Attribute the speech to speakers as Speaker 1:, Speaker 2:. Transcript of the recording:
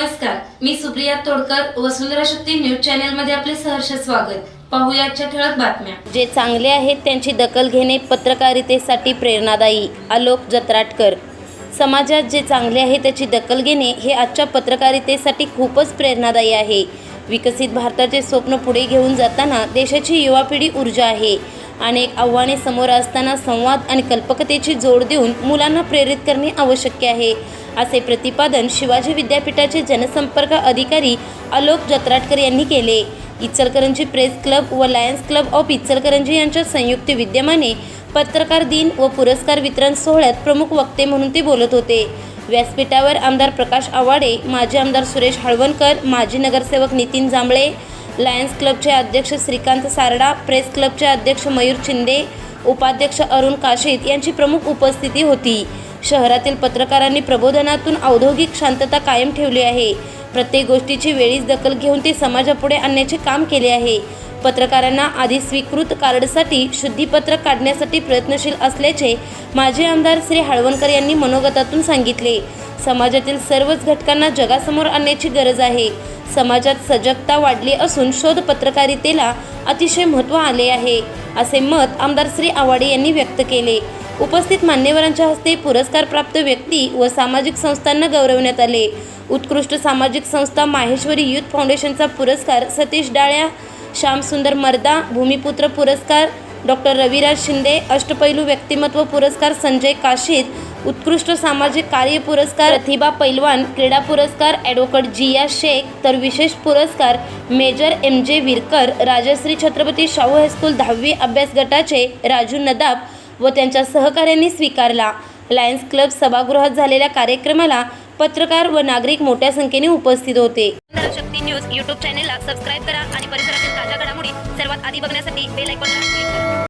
Speaker 1: नमस्कार मी सुप्रिया तोडकर वसुंधरा शक्ती न्यूज चॅनलमध्ये आपले सहर्ष स्वागत. पाहुयाच्या ठळक बातम्या.
Speaker 2: जे चांगले आहेत त्यांची दखल घेणे पत्रकारितेसाठी प्रेरणादायी. आलोक जत्राटकर. समाजात जे चांगले आहे त्याची दखल घेणे हे आजच्या पत्रकारितेसाठी खूपच प्रेरणादायी आहे. विकसित भारताचे स्वप्न पुढे घेऊन जाताना देशाची युवा पिढी ऊर्जा आहे. अनेक आव्हाने समोर असताना संवाद आणि कल्पकतेची जोड देऊन मुलांना प्रेरित करणे आवश्यक आहे. असे प्रतिपादन शिवाजी विद्यापीठाचे जनसंपर्क अधिकारी आलोक जत्राटकर यांनी केले. इचलकरंजी प्रेस क्लब व लायन्स क्लब ऑफ इचलकरंजी यांच्या संयुक्त विद्यमाने पत्रकार दिन व पुरस्कार वितरण सोहळ्यात प्रमुख वक्ते म्हणून ते बोलत होते. व्यासपीठावर आमदार प्रकाश आवाडे माजी आमदार सुरेश हळवणकर माजी नगरसेवक नितीन जांभळे लायन्स क्लबचे अध्यक्ष श्रीकांत सारडा प्रेस क्लबचे अध्यक्ष मयूर शिंदे उपाध्यक्ष अरुण काशीद यांची प्रमुख उपस्थिती होती. शहरातील पत्रकारांनी प्रबोधनातून औद्योगिक शांतता कायम ठेवली आहे. प्रत्येक गोष्टीची वेळीच दखल घेऊन ते समाजापुढे आणण्याचे काम केले आहे. पत्रकारांना आधी स्वीकृत कार्डसाठी शुद्धीपत्र काढण्यासाठी प्रयत्नशील असल्याचे माजी आमदार श्री हळवणकर यांनी मनोगतातून सांगितले. समाजातील सर्वच घटकांना जगासमोर आणण्याची गरज आहे. समाजात सजगता वाढली असून शोध पत्रकारितेला अतिशय महत्त्व आले आहे असे मत आमदार श्री आवाडे यांनी व्यक्त केले. उपस्थित मान्यवरांच्या हस्ते पुरस्कार प्राप्त व्यक्ती व सामाजिक संस्थांना गौरवण्यात आले. उत्कृष्ट सामाजिक संस्था माहेश्वरी युथ फाउंडेशनचा पुरस्कार सतीश डाळ्या श्यामसुंदर मर्दा भूमिपुत्र पुरस्कार डॉक्टर रविराज शिंदे अष्टपैलू व्यक्तिमत्व पुरस्कार संजय काशीद उत्कृष्ट सामाजिक कार्य पुरस्कार प्रतिभा पैलवान क्रीडा पुरस्कार ॲडव्होकेट जिया शेख तर विशेष पुरस्कार major M J Virkar Rajshri Chhatrapati Shahu high school दहावी अभ्यास गटाचे राजू नदाब व त्यांच्या सहकाऱ्यांनी स्वीकारला. लायन्स क्लब सभागृहात झालेल्या कार्यक्रमाला पत्रकार व नागरिक मोठ्या संख्येने उपस्थित होते. शक्ती न्यूज यूट्यूब चॅनेलला सबस्क्राईब करा आणि परिसरातील ताज्या घडामोडी सर्वात आधी बघण्यासाठी बेल आयकॉनला